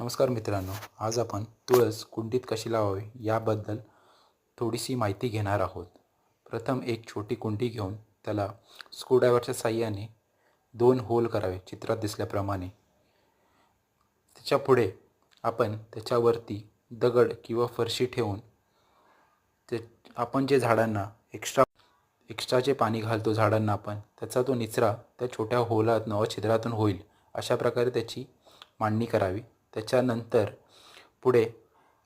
नमस्कार मित्रांनो आज आपण तुळस कुंडीत कशी लावावी याबद्दल थोडीशी माहिती घेणार आहोत. प्रथम एक छोटी कुंडी घेऊन त्याला स्क्रूड्रायव्हरच्या साह्याने दोन होल करावे चित्रात दिसल्याप्रमाणे. त्याच्या पुढे आपण त्याच्यावरती दगड किंवा फरशी ठेवून ते आपण जे झाडांना एक्स्ट्रा एक्स्ट्रा जे पाणी घालतो झाडांना आपण त्याचा तो निचरा त्या छोट्या होलातनं व छिद्रातून होईल अशा प्रकारे त्याची मांडणी करावी. त्याच्यानंतर पुढे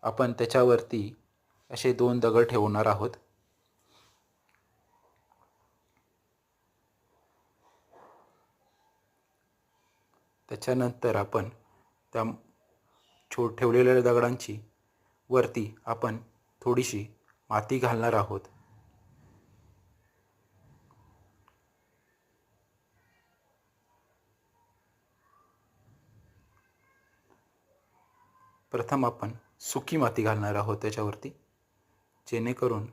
आपण त्याच्यावरती असे दोन दगड ठेवणार आहोत. त्याच्यानंतर आपण त्या छो ठेवलेल्या दगडांची वरती आपण थोडीशी माती घालणार आहोत. प्रथम आपण सुकी माती घालणार आहोत त्याच्यावरती. जेणेकरून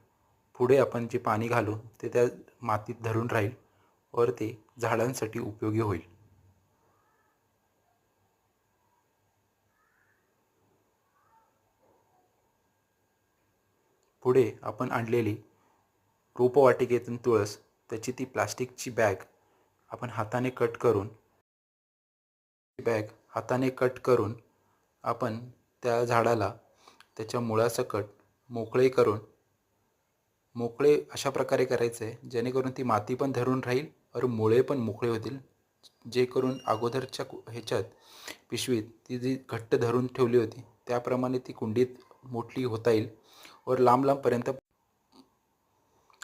पुढे आपण जे पाणी घालू ते त्या मातीत धरून राहील वर ते झाडांसाठी उपयोगी होईल. पुढे आपण आणलेली रोपवाटिकेतून तुळस त्याची ती प्लास्टिकची बॅग आपण हाताने कट करून बॅग हाताने कट करून आपण त्या झाडाला त्याच्या मुळासकट मोकळे करून मोकळे अशा प्रकारे करायचे आहे जेणेकरून ती माती पण धरून राहील और मुळे पण मोकळे होतील. जे करून अगोदरच्या कु ह्याच्यात पिशवीत ती जी घट्ट धरून ठेवली होती त्याप्रमाणे ती कुंडीत मोठी होता येईल और लांब लांबपर्यंत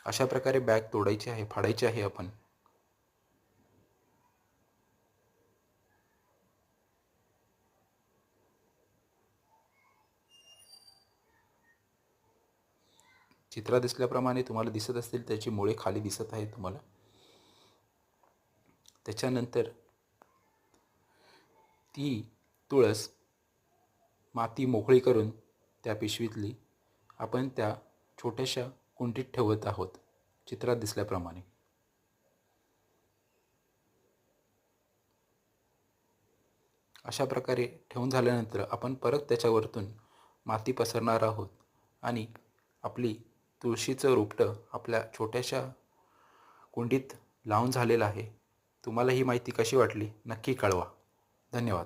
अशा प्रकारे बॅग तोडायची आहे फाडायची आहे आपण. चित्रात दिसल्याप्रमाणे तुम्हाला दिसत असतील त्याची मुळे खाली दिसत आहे तुम्हाला. त्याच्यानंतर ती तुळस माती मोकळी करून त्या पिशवीतली आपण त्या छोट्याशा कुंडीत ठेवत आहोत चित्रात दिसल्याप्रमाणे. अशा प्रकारे ठेवून झाल्यानंतर आपण परत त्याच्यावरतून माती पसरणार आहोत आणि आपली तुळशीचं रोपटं आपल्या छोट्याशा कुंडीत लावून झालेलं आहे. तुम्हाला ही माहिती कशी वाटली नक्की कळवा. धन्यवाद.